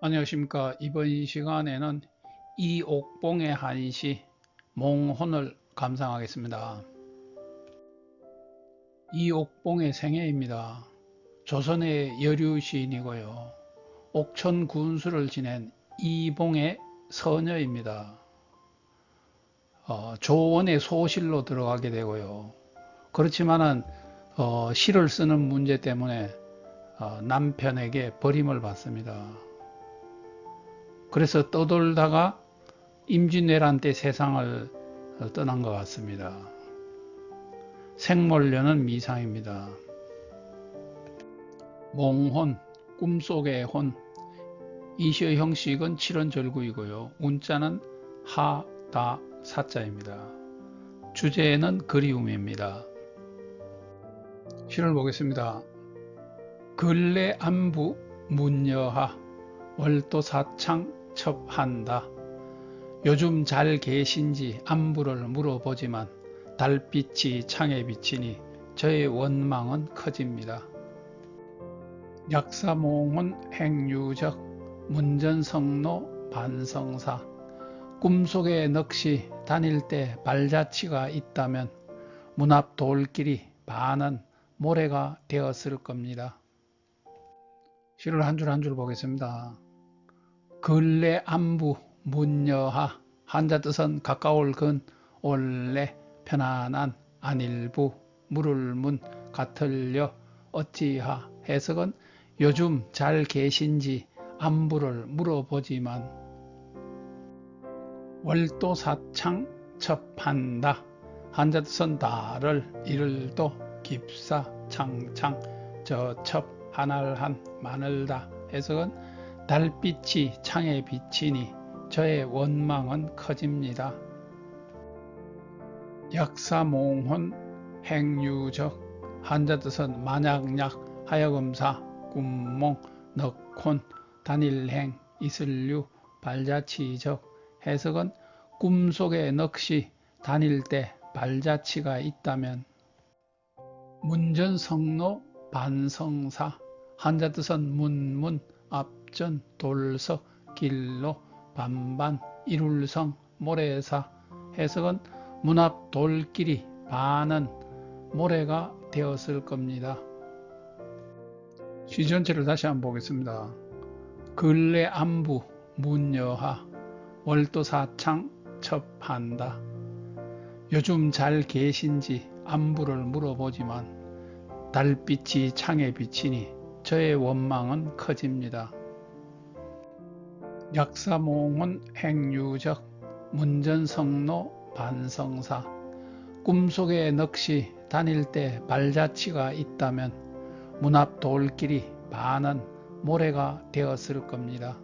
안녕하십니까. 이번 시간에는 이옥봉의 한시 몽혼을 감상하겠습니다. 이옥봉의 생애입니다. 조선의 여류 시인이고요. 옥천 군수를 지낸 이봉의 서녀입니다. 어, 조원의 소실로 들어가게 되고요. 그렇지만은 어, 시를 쓰는 문제 때문에 어, 남편에게 버림을 받습니다 그래서 떠돌다가 임진왜란 때 세상을 떠난 것 같습니다. 생몰려는 미상입니다. 몽혼, 꿈속의 혼, 이시의 형식은 7원 절구이고요. 운자는 하, 다, 사자입니다. 주제는 그리움입니다. 시를 보겠습니다. 근래 안부 문여하 월도 사창 첩한다. 요즘 잘 계신지 안부를 물어보지만 달빛이 창에 비치니 저의 원망은 커집니다. 약사몽은 행유적 문전성로 반성사 꿈속에 넋이 다닐 때 발자취가 있다면 문 앞 돌길이 반은 모래가 되었을 겁니다. 시를 한 줄 한 줄 보겠습니다. 근래 안부 문여하 한자 뜻은 가까울 근 올래 편안한 안일부 물을 문 같을려 어찌하 해석은 요즘 잘 계신지 안부를 물어보지만. 월도사창 첩한다. 한자 뜻은 다를 이를도 깊사 창창 저첩 하날한 마늘다 해석은 달빛이 창에 비치니 저의 원망은 커집니다. 약사몽혼 행유적 한자 뜻은 만약약 하여금사 꿈몽 넉혼 단일행 이슬류 발자취적. 해석은 꿈속에 넋이 다닐 때 발자취가 있다면. 문전성로 반성사. 한자 뜻은 문문 앞 전 돌석 길로 반반 이룰성 모래사 해석은 문 앞 돌길이 반은 모래가 되었을 겁니다. 시 전체를 다시 한번 보겠습니다. 근래 안부 문여하 월도사창 첩한다. 요즘 잘 계신지 안부를 물어보지만 달빛이 창에 비치니 저의 원망은 커집니다. 약사몽은 행유적 문전성로 반성사 꿈속에 넋이 다닐 때 발자취가 있다면 문 앞 돌길이 반은 모래가 되었을 겁니다.